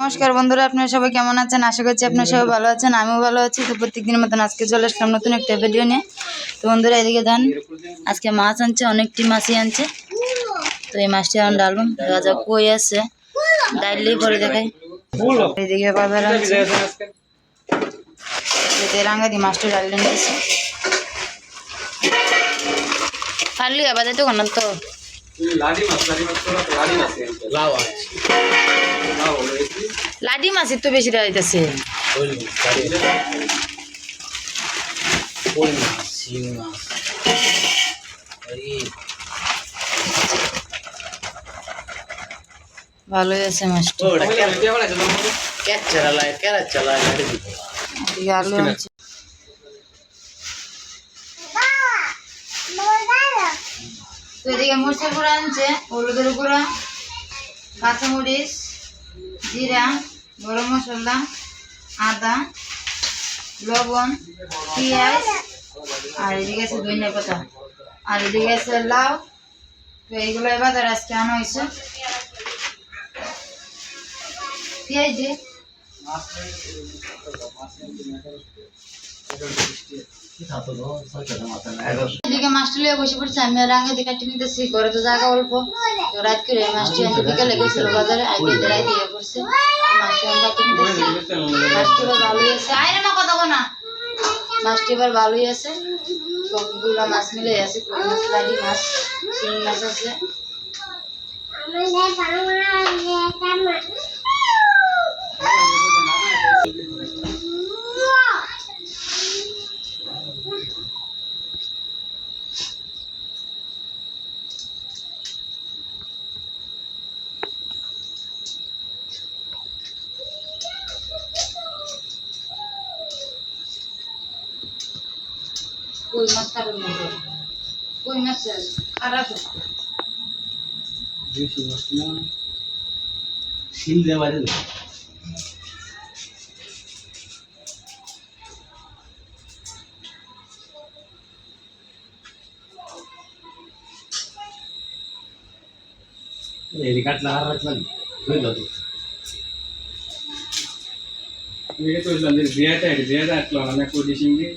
নমস্কার বন্ধুরা আপনারা সবাই কেমন আছেন? আশা করছি আপনারা সবাই ভালো আছেন আমিও ভালো আছি। তো প্রত্যেকদিনের মতন আজকে চলে আসলাম নতুন একটা ভিডিও নিয়ে। তো বন্ধুরা এদিকে দেন আজকে মাছ আনছে অনেকটি মাছই আনছে। তো এই মাছটি এখন ডালুন দেখা যাক কই আছে? ডাইলেই পরে দেখাই। এদিকে বাজার আনছে। এতে রাঙ্গাদি মাছটা ডাললে নিয়েছে। পারলি বাজার তো কোন তো। লাডি মাছ লাডি মাছ তো লাডি মাছ। লাউ আছে। লাডি মাছের তো বেশি এই। ভালোই আছে মাছটা। আছে এদিকে আনছে তো এদিকে মরিচের গুঁড়া আনছে হলুদের গুঁড়া কাঁচামরিচ জিরা। গরম মশলা, আদা, লবণ, পেঁয়াজ, আর এদিকে আছে ধনিয়া পাতা। আর এদিকে আছে লাউ। তো এইগুলো এবার আজকে আনা হয়েছে। পেঁয়াজ দিয়ে। এদিকে মাছটা লিয়ে বসে পড়ছে, আমি আর আগে দিকে নিতেছি, ঘরে তো জায়গা অল্প। তো রাত করে মাছটি আনতে বিকালে গেছিল বাজারে আগে রাত ইয়ে করছে মাছটি আমি কাটি নিতেছি। মাছটি এবার ভালোই আছে। আয় না কথা না। মাছটি এবার ভালোই আছে। সবগুলো মাছ মিলে আছে মাছ লাডি মাছ শিং মাছ আছে। কই মাছ কাটার মতো কই মাছ আড়াশো বেশি মাছ না শিল দেওয়া বাইরে এরি কাটলা আর রাখলা হই দাও এটা তো ইসলাম বিয়াটা বিয়াটা আটলো আমি কোটি সিংহি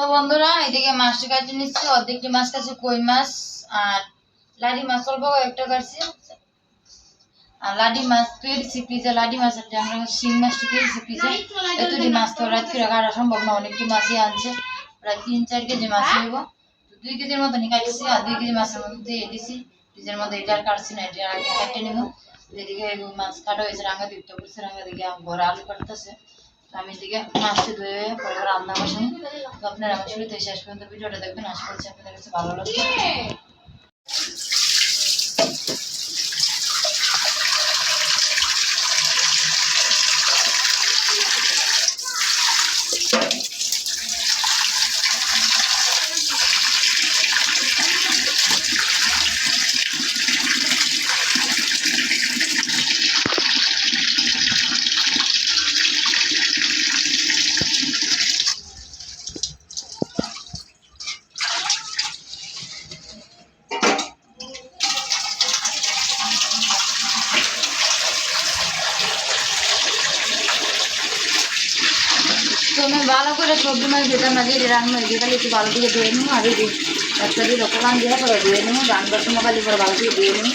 তো বন্ধুরা, এদিকে মাছটা কাটে নিচ্ছি। অর্ধেকটি মাছ কাছে কই মাছ আর লাডি মাছ, অল্প একটা কাটছি আর লাডি মাছ পেয়েছি পিজা, লাডি মাছ আমরা শিং মাছটা পেয়েছি পিজা। এতটি মাছ তো রাত করে কাটা সম্ভব না, অনেকটি মাছই আনছে। প্রায় তিন, চার কেজি মাছ নেব। দুই কেজির মতনই কাটছি, আর দুই কেজি মাছের মধ্যে দিয়ে দিছি। পিজের মধ্যে এটা আর কাটছি না, এটা আগে কাটে নেব। এদিকে মাছ কাটা হয়েছে রাঙা দিকটা করছে রাঙা দিকে ঘরে আলু কাটতেছে। আমি এদিকে মাছটি ধুয়ে পরে রান্না বসাই তো আপনারা আমার শুরুতে শেষ পর্যন্ত ভিডিওটা দেখবেন। আশা করছি আপনাদের কাছে ভালো লাগবে তো আমি ভালো করে সবজি মাছ দিতাম না দিয়ে রান্না হয়ে গেলে একটু ভালো করে ধুয়ে নেব আর এই একটা দিয়ে রকম দিয়ে পরে ধুয়ে নেব রান্নার সময় খালি পরে ভালো করে ধুয়ে নেব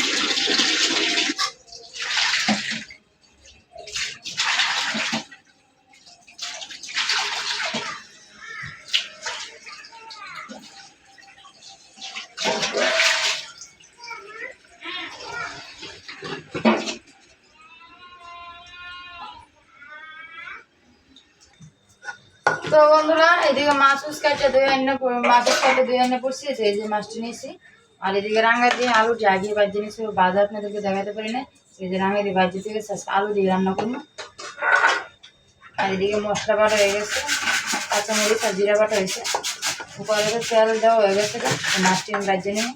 তো বন্ধুরা এদিকে মাছ কাটে দুই মাছ উস কাটে দুই আন্না পড়ছি এই যে মাছটা নিয়েছি। আর এদিকে রাঙ্গা দিয়ে আলু জাগিয়ে বাজিয়ে নিয়েছি বাজার আপনাদেরকে দেখাতে পারি না এই যে রাঙ্গা দিয়ে বাজিয়ে থেকে আলু দিয়ে রান্না করব। আর এদিকে মশলা বাটা হয়ে গেছে, কাঁচামরিচ আর জিরা বাটা হয়েছে। কুকারে তেল দেওয়া হয়ে গেছে মাছটি আমি বাজিয়ে নিই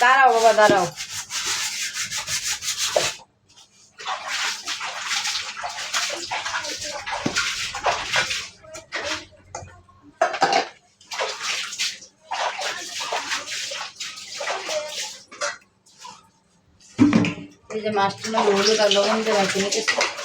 দাঁড়াও বাবা, দাঁড়াও। যে মাছটা হলুদ আর লবণ দিয়ে মাখিয়ে নিতেছি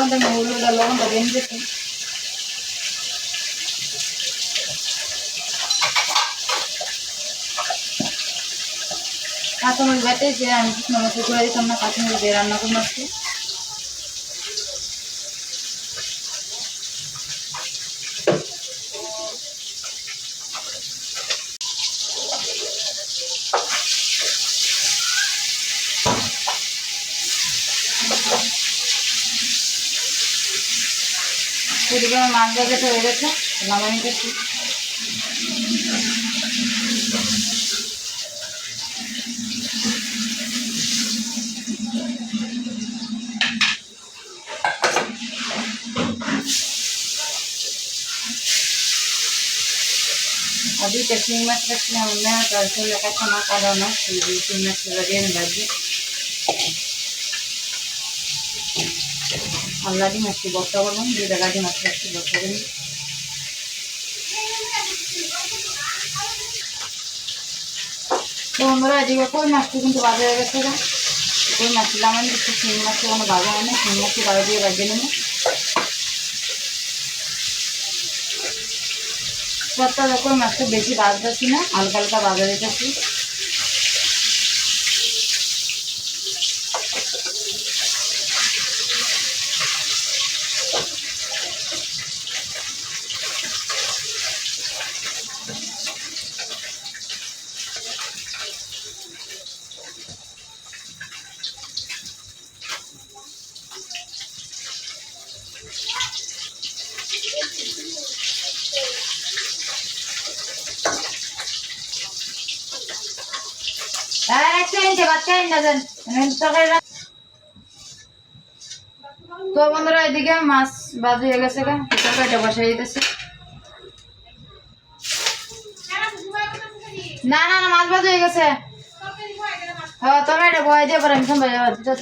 মধ্যে আমি হলুদ লবণটা দিয়ে নিতেছি কাঁচামরিচ বেটেছে আমি শুকনো মাছ করে দিতাম না, কাঁচামরিচ দিয়ে রান্না করে আজকে। এদিকে আমার মাছ ভাজাটা হয়ে গেছে নামাই নিতেছি अभी तक शिंग माछ रखना हमने तरसों लगा खाना का दाना शिंग माछ लगे भाजी আল্লাদি মাছটি বর্তা করলাম দুই টাকাটি মাছ রাখছি বর্তা করি তো বন্ধুরা এদিকে কই মাছটি কিন্তু বাজা হয়ে গেছে কই মাছ ছিল আমার একটু শিং মাছটা কোনো বাজা হয় না শিং মাছটি বাজা দিয়ে বাজিয়ে নেব। বর্তা কই মাছটা বেশি বাজতেছি না হালকা হালকা বাজা দিতেছি তো বন্ধুরা, এদিকে মাছ বাজি হয়ে গেছে গা তরকারিটা বসে দিতেছি। না না না, মাছ হয়ে গেছে। হ্যাঁ তরকারিটা বয়ে দিয়ে পরে আমি দুটো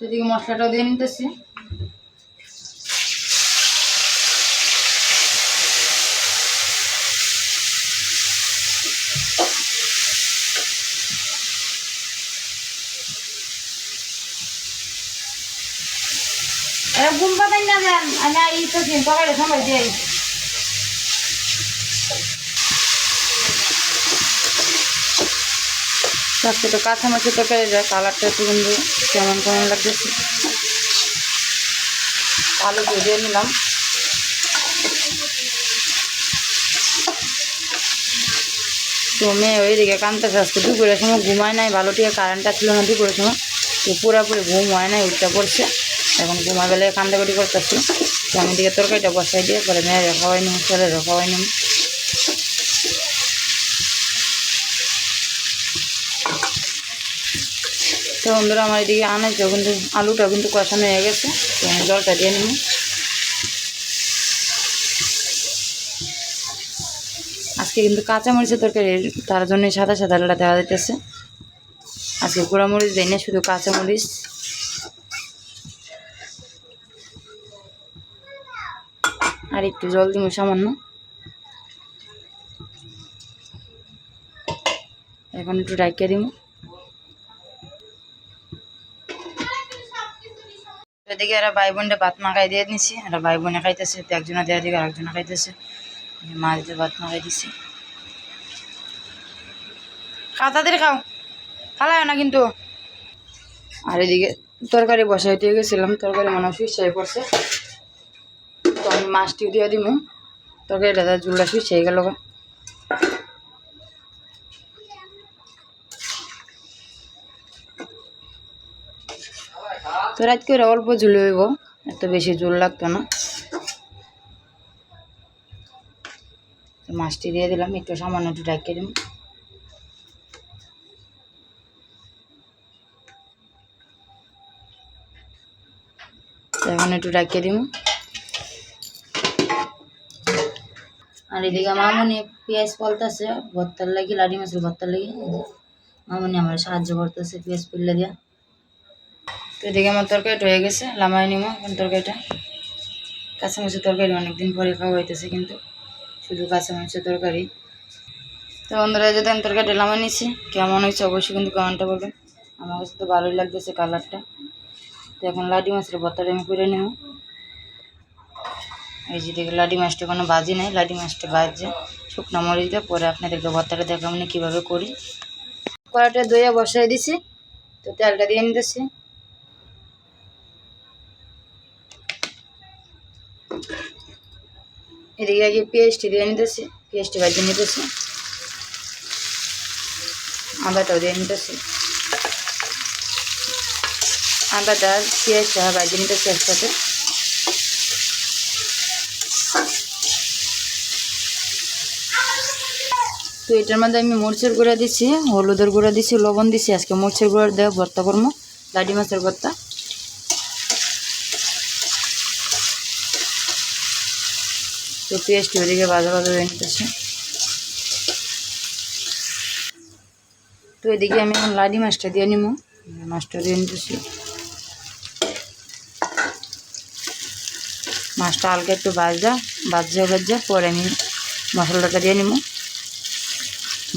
এদিকে মশলাটাও দিয়ে নিতেছি এরা ঘুম পাতাই না যান আমি এই তো দিন সকালে সময় দিই। আজকে তো কাঁচা মাছের তরকারি যায়, কালারটা একটু কিন্তু কেমন কেমন লাগতেছে। আলু দিয়ে নিলাম। তো মেয়ে ওইদিকে কানতেছে, আজকে দুপুরের সময় ঘুমায় নাই ভালো টিকে কারেন্টটা ছিল না দুপুরের সময়। পুরাপুরি ঘুম হয় নাই উঠতে পড়ছে। এখন ঘুমায় বেলায় কান্দাকাটি করতেছি। আমি দিকে তরকারিটা বসাই দিয়ে পরে মেয়ের খাওয়াই নিম ছেলের খাওয়াই নিম তো বন্ধুরা, আমার এদিকে আনাইছে কিন্তু, আলুটা কিন্তু কষানো হয়ে গেছে, তো জলটা দিয়ে নিব। আজকে কিন্তু কাঁচা মরিচের তরকারি, তার জন্যই সাদা সাদা আলুটা দেওয়া যাইতেছে। আজকে গুঁড়া মরিচ দেয় না শুধু কাঁচা একটু জল দিব সামান্য। এখন একটু ডাইকা দিব। এদিকে এরা ভাই বোনটা ভাত মাখাই দিয়ে নিছি, এরা ভাই বোনে খাইতেছে একজনে দেওয়া দিকে আরেকজনে খাইতেছে। মা দিতে ভাত মাখাই দিছি। খাও খাও। খালায় না কিন্তু। আর এদিকে তরকারি বসাইতে গেছিলাম, তরকারি মনে হয়ে পড়ছে। আমি মাছটি দিয়ে দিব তোকে এটা জুলটা শুই সেই গেল তো রাত করে অল্প ঝুলে হইব, এত বেশি জোর লাগতো না। মাছটি দিয়ে দিলাম, একটু সামান্য একটু ডাকিয়ে তো এখন একটু ডাকিয়ে দিব আর এদিকে মামনি পেঁয়াজ ফলতেছে ভর্তার লাগি, লাডি মাছের ভর্তার লাগি। মামনি আমার সাহায্য করতেছে পেঁয়াজ পিল্লে দিয়া। তো এদিকে আমার তরকারিটা হয়ে গেছে, লামাই নিমো এখন তরকারিটা। কাঁচা মাছের তরকারি অনেকদিন পরে খাওয়া হইতেছে কিন্তু শুধু কাঁচা মাছের তরকারি। তো বন্ধুরা যদি আমি তরকারিটা লামাই নিছি। কেমন হয়েছে অবশ্যই কিন্তু কমেন্টটা বলবেন। আমার কাছে তো ভালোই লাগতেছে কালারটা তো এখন লাডি মাছের ভর্তাটা আমি করে নেব এই যে দেখে লাডি মাছটা কোনো বাজি নাই লাডি মাছটা বাজছে। শুকনো মরিচ দিয়ে পরে আপনাদেরকে ভর্তাটা দেখাবো না কীভাবে করি। কড়াটা দইয়া বসাই দিছি, তো তেলটা দিয়ে নিতেছি। এদিকে আগে পেঁয়াজটি দিয়ে নিতেছি পেঁয়াজটি ভাজিয়ে নিতেছি। আদাটাও দিয়ে নিতেছি। আদাটা পেঁয়াজটা ভাজিয়ে নিতেছি একসাথে। তো এটার মধ্যে আমি মরিচের গুঁড়া দিছি, হলুদের গুঁড়া দিছি, লবণ দিছি, আজকে মরিচের গুঁড়া দেওয়া ভর্তা করব লাডি মাছের ভর্তা। তো পেঁয়াজটি ওদিকে ভাজা ভাজা হয়ে নিতেছে তো এদিকে আমি এখন লাডি মাছটা দিয়ে নিব, মাছটা দিয়ে নিতেছি। মাছটা হালকা একটু ভাজা ভাজা ভাজা পরে আমি মশলাটা দিয়ে নিব।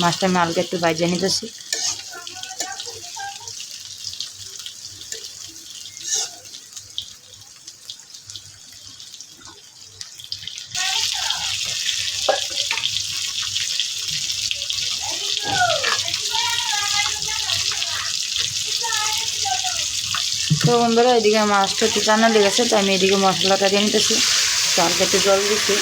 মাছটা আমি হালকা একটু ভাজা নিতেছি। তো বন্ধুরা, এদিকে মাছটা একটু টানা লেগেছে, তো আমি এদিকে মশলাটা দিয়ে নিতেছি। হালকা একটু জল দিচ্ছি।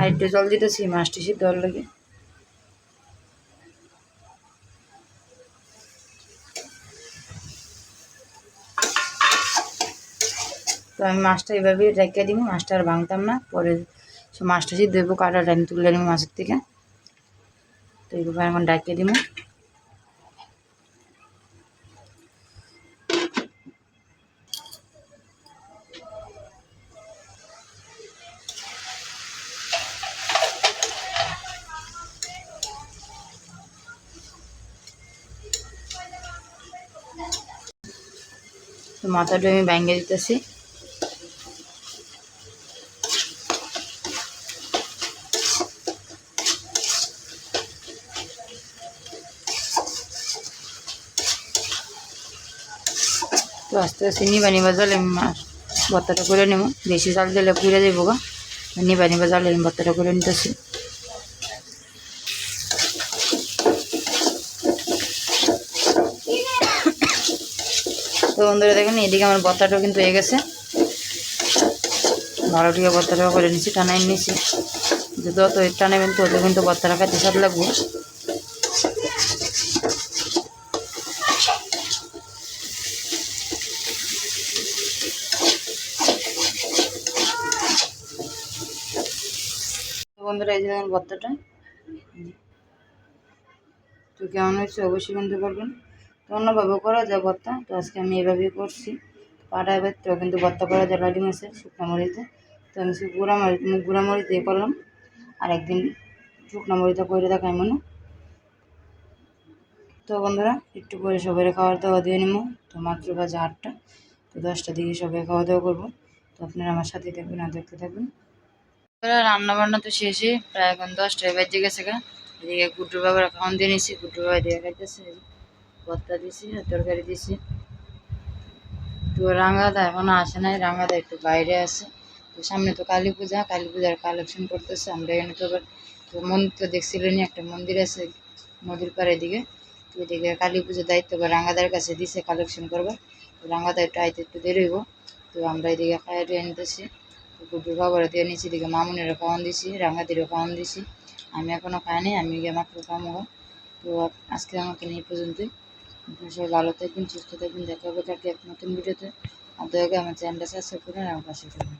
আর একটু জল দিতেছি মাছটি সিদ্ধ হওয়ার লাগে। তো আমি মাছটা এভাবে রেখে দিব, মাছটা আর ভাঙতাম না। পরে সে মাছটা সিদ্ধ দেবো কাটাটা আমি তুলে নিব মাছের থেকে। তো এইভাবে এখন ডাকিয়ে দিব। মাথাটা আমি ভেঙে দিতেছি। তো আস্তে আস্তে নিবা নিবা জলে আমি ভর্তাটা করে নেব বেশি জাল দিলে পুড়ে যাব গা। নিবা নিবা জলে আমি ভর্তাটা করে নিতেছি। তো বন্ধুরা দেখেন, এদিকে আমার ভর্তাটাও কিন্তু হয়ে গেছে। ভালো টিকে ভর্তাটাও করে নিচ্ছি টানাই নিচ্ছি যে যত টানাবেন তত কিন্তু ভর্তাটা খাইতে স্বাদ লাগবো। তো বন্ধুরা, এই যে দেখেন তো কেমন হয়েছে অবশ্যই কিন্তু করবেন তো অন্যভাবে করা যায় ভর্তা। তো আজকে আমি এভাবেই করছি। পাটায় ভেতরেও কিন্তু ভর্তা করা যায় লাডি মাছের শুকনো মরিচে। তো আমি শুধু গুঁড়া মরিচ গুঁড়া মরিচ দিয়ে করলাম। আর একদিন শুকনো মরিচা করে দেখাই মনে। তো বন্ধুরা, একটু করে সবাই খাওয়ার দাওয়া দিয়ে নেব। তো মাত্র বাজে আটটা। তো দশটা দিকে সবাই খাওয়া দাওয়া করব। তো আপনারা আমার সাথে থাকবেন আর দেখতে থাকবেন। রান্না বান্না তো শেষে প্রায় এখন দশটায় বাজে গেছে গা। এদিকে গুড্ডু বাবার খাওয়ান দিয়ে নিছি। গুড্ডু বাবা দিয়ে খাইতেছে। ভর্তা দিছি আর তরকারি দিছি। তো রাঙাদা এখনও আসে নাই, রাঙাদা একটু বাইরে আছে। তো সামনে তো কালী পূজা, কালী পূজার কালেকশন করতেছে আমরা এখানে তো আবার তো মন্দির তো একটা মন্দির আছে নদীর পাড়ের দিকে। তো এদিকে কালী পুজোর দায়িত্ব বা রাঙ্গাদার কাছে দিছে কালেকশন করবার। তো রাঙ্গাদা একটু আইতে একটু দেরি হইব। তো আমরা এদিকে খাইয়া দিয়ে নিতেছি। গুড্ডুর বাবার দিয়ে নিচ্ছি এদিকে মামুনেরও খাওয়ান দিছি রাঙ্গাদিরও খাওয়ান দিছি। আমি এখনও খাইনি আমি গিয়ে মাত্র খামো তো আজকে আমাকে নিয়ে পর্যন্তই। আপনারা সবাই ভালো থাকবেন সুস্থ থাকবেন দেখা হবে কালকে এক নতুন ভিডিওতে। করে আমার চ্যানেলটা সাবস্ক্রাইব করুন আর পাশে থাকবেন